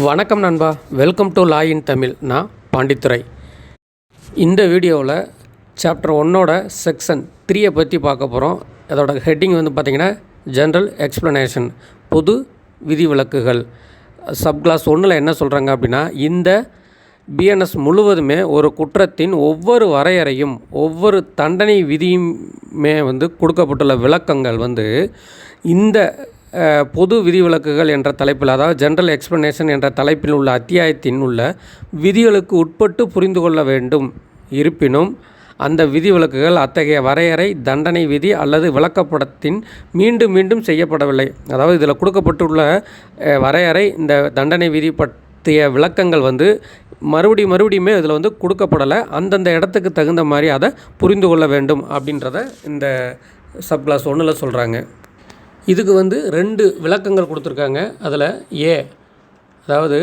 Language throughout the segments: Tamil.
வணக்கம் நண்பா. Welcome to law in Tamil நான் பாண்டித்துரை. இந்த வீடியோவில் சாப்டர் ஒன்னோட செக்ஷன் த்ரீயை பற்றி பார்க்க போகிறோம் அதோட ஹெட்டிங் வந்து பார்த்திங்கன்னா ஜென்ரல் எக்ஸ்ப்ளனேஷன் பொது விதிவிலக்குகள். சப் கிளாஸ் ஒன்றில் என்ன சொல்கிறாங்க அப்படின்னா இந்த பிஎன்எஸ் முழுவதுமே ஒரு குற்றத்தின் ஒவ்வொரு வரையறையும் ஒவ்வொரு தண்டனை விதியுமே வந்து கொடுக்கப்பட்டுள்ள விளக்கங்கள் வந்து இந்த பொது விதிவிலக்குகள் என்ற தலைப்பில் அதாவது ஜென்ரல் எக்ஸ்ப்ளனேஷன் என்ற தலைப்பில் உள்ள அத்தியாயத்தின் உள்ள விதிகளுக்கு உட்பட்டு புரிந்து கொள்ள வேண்டும். இருப்பினும் அந்த விதிவிலக்குகள் அத்தகைய வரையறை தண்டனை விதி அல்லது விளக்கப்படத்தின் மீண்டும் மீண்டும் செய்யப்படவில்லை. அதாவது இதில் கொடுக்கப்பட்டுள்ள வரையறை இந்த தண்டனை விதி பற்றிய விளக்கங்கள் வந்து மறுபடி மறுபடியுமே இதில் வந்து கொடுக்கப்படலை. அந்தந்த இடத்துக்கு தகுந்த மாதிரி அதை புரிந்து கொள்ள வேண்டும் அப்படின்றத இந்த சப் கிளாஸ் ஒன்றில் சொல்கிறாங்க இதுக்கு வந்து ரெண்டு விளக்கங்கள் கொடுத்துருக்காங்க. அதில் ஏ அதாவது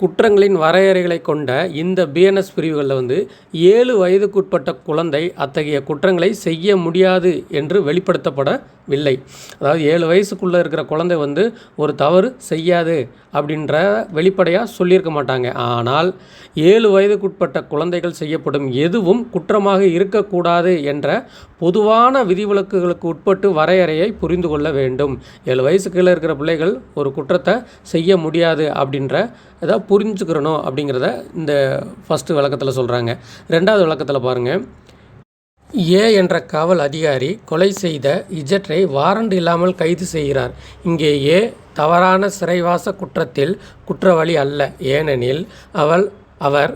குற்றங்களின் வரையறைகளை கொண்ட இந்த பிஎன்எஸ் பிரிவுகளில் வந்து ஏழு வயதுக்குட்பட்ட குழந்தை அத்தகைய குற்றங்களை செய்ய முடியாது என்று வெளிப்படுத்தப்பட வில்லை அதாவது ஏழு வயசுக்குள்ளே இருக்கிற குழந்தை வந்து ஒரு தவறு செய்யாது அப்படின்ற வெளிப்படையாக சொல்லியிருக்க மாட்டாங்க. ஆனால் ஏழு வயதுக்குட்பட்ட குழந்தைகள் செய்யப்படும் எதுவும் குற்றமாக இருக்கக்கூடாது என்ற பொதுவான விதிவிலக்குகளுக்கு உட்பட்டு வரையறையை புரிந்து கொள்ள வேண்டும். ஏழு வயசு கீழே இருக்கிற பிள்ளைகள் ஒரு குற்றத்தை செய்ய முடியாது அப்படின்ற இதை புரிஞ்சுக்கிறணும் அப்படிங்கிறத இந்த ஃபஸ்ட்டு விளக்கத்தில் சொல்கிறாங்க ரெண்டாவது விளக்கத்தில் பாருங்கள் ஏ என்ற காவல் அதிகாரி கொலை செய்த இஜற்றை வாரண்ட் இல்லாமல் கைது செய்கிறார். இங்கே ஏ தவறான சிறைவாச குற்றத்தில் குற்றவாளி அல்ல. ஏனெனில் அவள் அவர்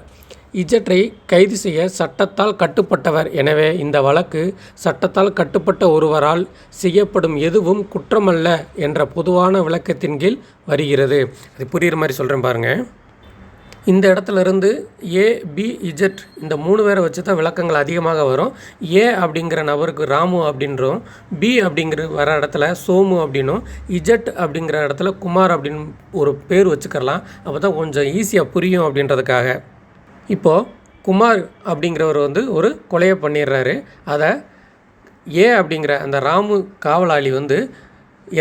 இஜற்றை கைது செய்ய சட்டத்தால் கட்டுப்பட்டவர். எனவே இந்த வழக்கு சட்டத்தால் கட்டுப்பட்ட ஒருவரால் செய்யப்படும் எதுவும் குற்றமல்ல என்ற பொதுவான விளக்கத்தின் கீழ் வருகிறது. அது புரிகிற மாதிரி சொல்கிறேன் பாருங்கள் இந்த இடத்துல இருந்து ஏ பி இஜெட் இந்த மூணு பேரை வச்சு தான் விளக்கங்கள் அதிகமாக வரும். ஏ அப்படிங்கிற நபருக்கு ராமு அப்படின்றோம் பி அப்படிங்கிற வர இடத்துல சோமு அப்படின்னும் இஜெட் அப்படிங்கிற இடத்துல குமார் அப்படின்னு ஒரு பேர் வச்சுக்கலாம் அப்போ தான் கொஞ்சம் ஈஸியாக புரியும் அப்படின்றதுக்காக. இப்போது குமார் அப்படிங்கிறவர் வந்து ஒரு கொலையை பண்ணிடுறாரு. அதை ஏ அப்படிங்கிற அந்த ராமு காவலாளி வந்து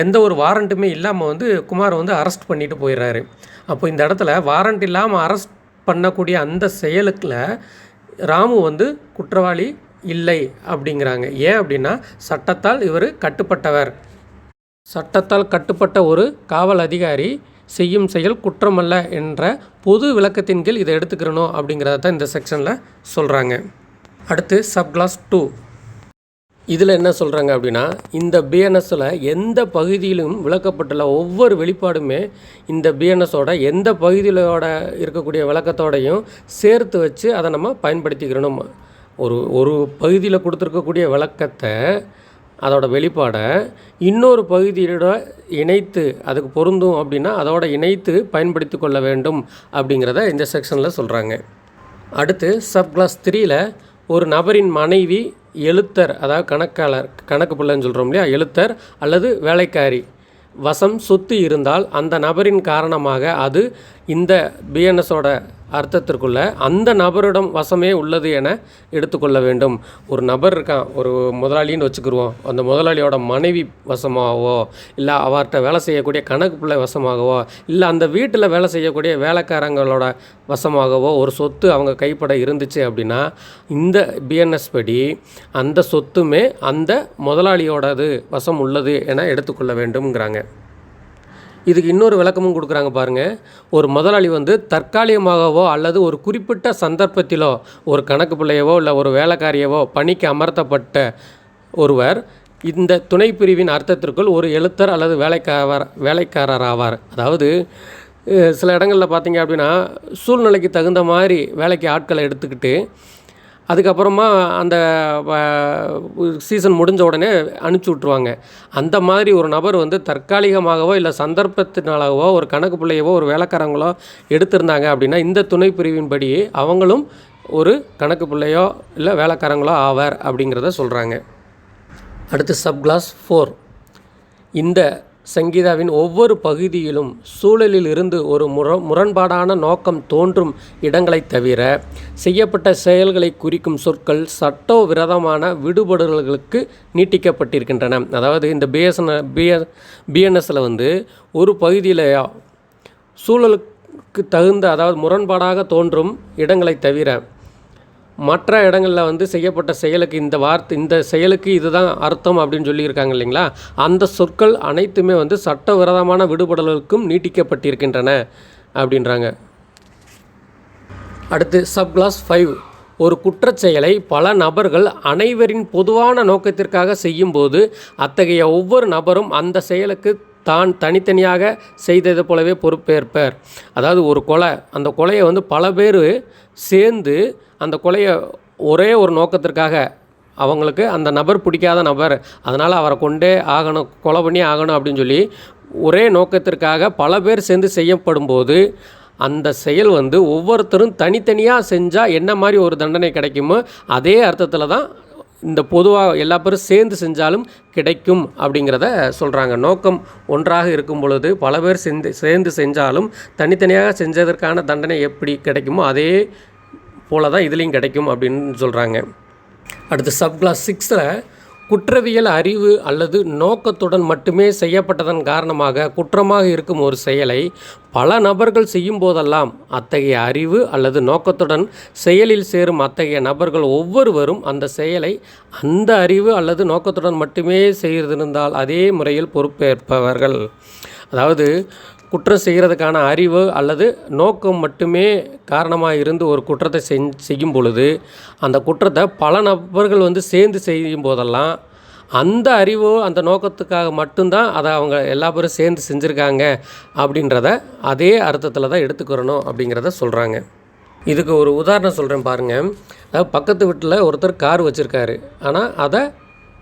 எந்த ஒரு வாரண்ட்டுமே இல்லாமல் வந்து குமார் வந்து அரெஸ்ட் பண்ணிட்டு போயிடுறாரு. அப்போ இந்த இடத்துல வாரண்ட் இல்லாமல் அரெஸ்ட் பண்ணக்கூடிய அந்த செயலுக்குள்ள ராமு வந்து குற்றவாளி இல்லை அப்படிங்கிறாங்க. ஏன் அப்படின்னா சட்டத்தால் இவர் கட்டுப்பட்டவர். சட்டத்தால் கட்டுப்பட்ட ஒரு காவல் அதிகாரி செய்யும் செயல் குற்றமல்ல என்ற பொது விளக்கத்தின் கீழ் இதை எடுத்துக்கிறணும் அப்படிங்கிறத தான் இந்த செக்ஷனில் சொல்கிறாங்க அடுத்து சப் கிளாஸ் டூ இதில் என்ன சொல்கிறாங்க அப்படின்னா இந்த பிஎன்எஸில் எந்த பகுதியிலும் விளக்கப்பட்டுள்ள ஒவ்வொரு வெளிப்பாடுமே இந்த பிஎன்எஸோட எந்த பகுதியிலோட இருக்கக்கூடிய விளக்கத்தோடையும் சேர்த்து வச்சு அதை நம்ம பயன்படுத்திக்கிறணும். ஒரு ஒரு பகுதியில் கொடுத்துருக்கக்கூடிய விளக்கத்தை அதோட வெளிப்பாடை இன்னொரு பகுதியோட இணைத்து அதுக்கு பொருந்தும் அப்படின்னா அதோட இணைத்து பயன்படுத்தி கொள்ள வேண்டும் அப்படிங்கிறத இந்த செக்ஷனில் சொல்கிறாங்க அடுத்து சப் கிளாஸ் த்ரீயில் ஒரு நபரின் மனைவி எழுத்தர் அதாவது கணக்காளர் கணக்கு பிள்ளைன்னு சொல்கிறோம் இல்லையா? எழுத்தர் அல்லது வேலைக்காரி. வசம் சொத்து இருந்தால் அந்த நபரின் காரணமாக அது இந்த பிஎன்எஸோட அர்த்தத்திற்குள்ள அந்த நபரிடம் வசமே உள்ளது என எடுத்துக்கொள்ள வேண்டும். ஒரு நபர் இருக்கான் ஒரு முதலாளின்னு வச்சுக்கிருவோம். அந்த முதலாளியோட மனைவி வசமாகவோ இல்லை அவர்கிட்ட வேலை செய்யக்கூடிய கணக்கு பிள்ளை வசமாகவோ இல்லை அந்த வீட்டில் வேலை செய்யக்கூடிய வேலைக்காரங்களோட வசமாகவோ ஒரு சொத்து அவங்க கைப்பட இருந்துச்சு அப்படின்னா இந்த பிஎன்எஸ் படி அந்த சொத்துமே அந்த முதலாளியோடது வசம் உள்ளது என எடுத்துக்கொள்ள வேண்டும்ங்கிறாங்க. இதுக்கு இன்னொரு விளக்கமும் கொடுக்குறாங்க பாருங்கள் ஒரு முதலாளி வந்து தற்காலிகமாகவோ அல்லது ஒரு குறிப்பிட்ட சந்தர்ப்பத்திலோ ஒரு கணக்கு பிள்ளையவோ இல்லை ஒரு வேலைக்காரியவோ பணிக்கு அமர்த்தப்பட்ட ஒருவர் இந்த துணை பிரிவின் அர்த்தத்திற்குள் ஒரு எழுத்தர் அல்லது வேலைக்காரர் வேலைக்காரர் ஆவார் அதாவது சில இடங்களில் பார்த்தீங்க அப்படின்னா சூழ்நிலைக்கு தகுந்த மாதிரி வேலைக்கு ஆட்களை எடுத்துக்கிட்டு அதுக்கப்புறமா அந்த சீசன் முடிஞ்ச உடனே அனுப்பிச்சி விட்ருவாங்க அந்த மாதிரி ஒரு நபர் வந்து தற்காலிகமாகவோ இல்லை சந்தர்ப்பத்தினாலவோ ஒரு கணக்கு பிள்ளையவோ ஒரு வேலைக்காரங்களோ எடுத்திருந்தாங்க அப்படின்னா இந்த துணை பிரிவின்படி அவங்களும் ஒரு கணக்கு பிள்ளையோ இல்லை வேலைக்காரங்களோ ஆவார் அப்படிங்கிறத சொல்கிறாங்க அடுத்து சப் கிளாஸ் ஃபோர் இந்த சங்கீதாவின் ஒவ்வொரு பகுதியிலும் சூழலில் இருந்து ஒரு முர முரண்பாடான நோக்கம் தோன்றும் இடங்களைத் தவிர செய்யப்பட்ட செயல்களை குறிக்கும் சொற்கள் சட்டவிரோதமான விடுபடுதல்களுக்கு நீட்டிக்கப்பட்டிருக்கின்றன. அதாவது இந்த பிஎஸ்என் பிஎ பிஎன்எஸில் வந்து ஒரு பகுதியில் சூழலுக்கு தகுந்த அதாவது முரண்பாடாக தோன்றும் இடங்களை தவிர மற்ற இடங்களில் வந்து செய்யப்பட்ட செயலுக்கு இந்த வார்த்தை இந்த செயலுக்கு இதுதான் அர்த்தம் அப்படின்னு சொல்லியிருக்காங்க இல்லைங்களா? அந்த சொற்கள் அனைத்துமே வந்து சட்டவிரோதமான விடுபடல்களுக்கும் நீட்டிக்கப்பட்டிருக்கின்றன அப்படின்றாங்க. அடுத்து சப் கிளாஸ் ஃபைவ். ஒரு குற்றச்செயலை பல நபர்கள் அனைவரின் பொதுவான நோக்கத்திற்காக செய்யும்போது அத்தகைய ஒவ்வொரு நபரும் அந்த செயலுக்கு தான் தனித்தனியாக செய்தது போலவே பொறுப்பேற்பர். அதாவது ஒரு கொலை அந்த கொலையை வந்து பல பேர் சேர்ந்து அந்த கொலையை ஒரே ஒரு நோக்கத்திற்காக அவங்களுக்கு அந்த நபர் பிடிக்காத நபர் அதனால் அவரை கொண்டே ஆகணும் கொலை பண்ணி ஆகணும் அப்படின்னு சொல்லி ஒரே நோக்கத்திற்காக பல பேர் சேர்ந்து செய்யப்படும்போது அந்த செயல் வந்து ஒவ்வொருத்தரும் தனித்தனியாக செஞ்சால் என்ன மாதிரி ஒரு தண்டனை கிடைக்குமோ அதே அர்த்தத்தில் தான் இந்த பொதுவாக எல்லா பேரும் சேர்ந்து செஞ்சாலும் கிடைக்கும் அப்படிங்கிறத சொல்கிறாங்க நோக்கம் ஒன்றாக இருக்கும் பொழுது பல பேர் சேர்ந்து சேர்ந்து செஞ்சாலும் தனித்தனியாக செஞ்சதற்கான தண்டனை எப்படி கிடைக்குமோ அதே போல தான் இதுலேயும் கிடைக்கும் அப்படின்னு சொல்கிறாங்க அடுத்து சப்கிளாஸ் சிக்ஸில் குற்றவியல் அறிவு அல்லது நோக்கத்துடன் மட்டுமே செய்யப்பட்டதன் காரணமாக குற்றமாக இருக்கும் ஒரு செயலை பல நபர்கள் செய்யும் போதெல்லாம் அத்தகைய அறிவு அல்லது நோக்கத்துடன் செயலில் சேரும் அத்தகைய நபர்கள் ஒவ்வொருவரும் அந்த செயலை அந்த அறிவு அல்லது நோக்கத்துடன் மட்டுமே செய்திருந்தால் அதே முறையில் பொறுப்பேற்பவர்கள். அதாவது குற்றம் செய்கிறதுக்கான அறிவு அல்லது நோக்கம் மட்டுமே காரணமாக இருந்து ஒரு குற்றத்தை செஞ் செய்யும் பொழுது அந்த குற்றத்தை பல நபர்கள் வந்து சேர்ந்து செய்யும் போதெல்லாம் அந்த அறிவோ அந்த நோக்கத்துக்காக மட்டும்தான் அதை அவங்க எல்லா பேரும் சேர்ந்து செஞ்சுருக்காங்க அப்படின்றத அதே அர்த்தத்தில் தான் எடுத்துக்கிறணும் அப்படிங்கிறத சொல்கிறாங்க இதுக்கு ஒரு உதாரணம் சொல்கிறேன் பாருங்கள் அதாவது பக்கத்து வீட்டில் ஒருத்தர் கார் வச்சுருக்காரு. ஆனால் அதை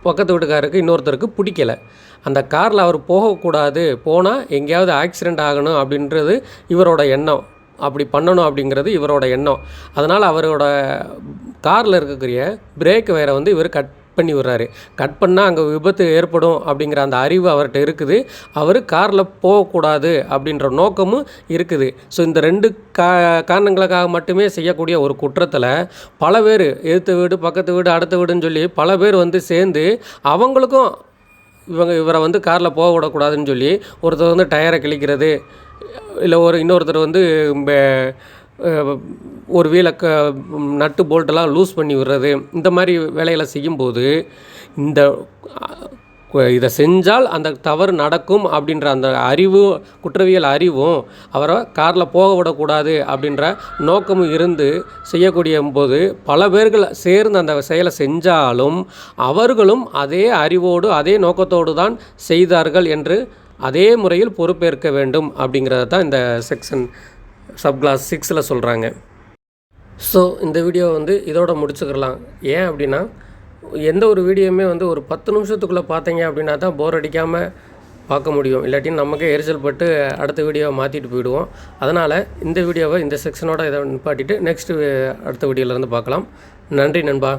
பக்கத்து வீட்டுக்காருக்கு இன்னொருத்தருக்கு பிடிக்கல. அந்த காரில் அவர் போகக்கூடாது போனால் எங்கேயாவது ஆக்சிடெண்ட் ஆகணும் அப்படின்றது இவரோட எண்ணம். அப்படி பண்ணணும் அப்படிங்கிறது இவரோட எண்ணம். அதனால் அவரோட காரில் இருக்கக்கூடிய பிரேக் வேறு வந்து இவர் கட் பண்ணி விடுறாரு. கட் பண்ணால் அங்கே விபத்து ஏற்படும் அப்படிங்கிற அந்த அறிவு அவர்கிட்ட இருக்குது. அவர் காரில் போகக்கூடாது அப்படின்ற நோக்கமும் இருக்குது. ஸோ இந்த ரெண்டு கா காரணங்களுக்காக மட்டுமே செய்யக்கூடிய ஒரு குற்றத்தில் பல பேர் எதிர்த்த வீடு பக்கத்து வீடு அடுத்த வீடுன்னு சொல்லி பல பேர் வந்து சேர்ந்து அவங்களுக்கும் இவங்க இவரை வந்து காரில் போக விடக்கூடாதுன்னு சொல்லி ஒருத்தர் வந்து டயரை கிழிக்கிறது இல்லை ஒரு இன்னொருத்தர் வந்து ஒரு வீலை க நட்டு போல்ட்டெல்லாம் லூஸ் பண்ணி விடுறது இந்த மாதிரி வேலைகளை செய்யும்போது இந்த இதை செஞ்சால் அந்த தவறு நடக்கும் அப்படின்ற அந்த அறிவு குற்றவியல் அறிவும் அவரை காரில் போக விடக்கூடாது அப்படின்ற நோக்கமும் இருந்து செய்யக்கூடிய போது பல பேர்கள் சேர்ந்து அந்த செயலை செஞ்சாலும் அவர்களும் அதே அறிவோடு அதே நோக்கத்தோடு தான் செய்தார்கள் என்று அதே முறையில் பொறுப்பேற்க வேண்டும் அப்படிங்கிறத தான் இந்த செக்ஷன் சப் கிளாஸ் சிக்ஸில் சொல்கிறாங்க ஸோ இந்த வீடியோ வந்து இதோட முடிச்சுக்கலாம் ஏன் அப்படின்னா எந்த ஒரு வீடியோவுமே வந்து ஒரு பத்து நிமிஷத்துக்குள்ளே பார்த்தீங்க அப்படின்னா தான் போர் அடிக்காமல் பார்க்க முடியும். இல்லாட்டி நமக்கே எரிச்சல் பட்டு அடுத்த வீடியோவை மாற்றிட்டு போயிடுவோம். அதனால் இந்த வீடியோவை இந்த செக்ஷனோட இதை நிப்பாட்டிட்டு நெக்ஸ்ட்டு அடுத்த வீடியோலேருந்து பார்க்கலாம். நன்றி நண்பா.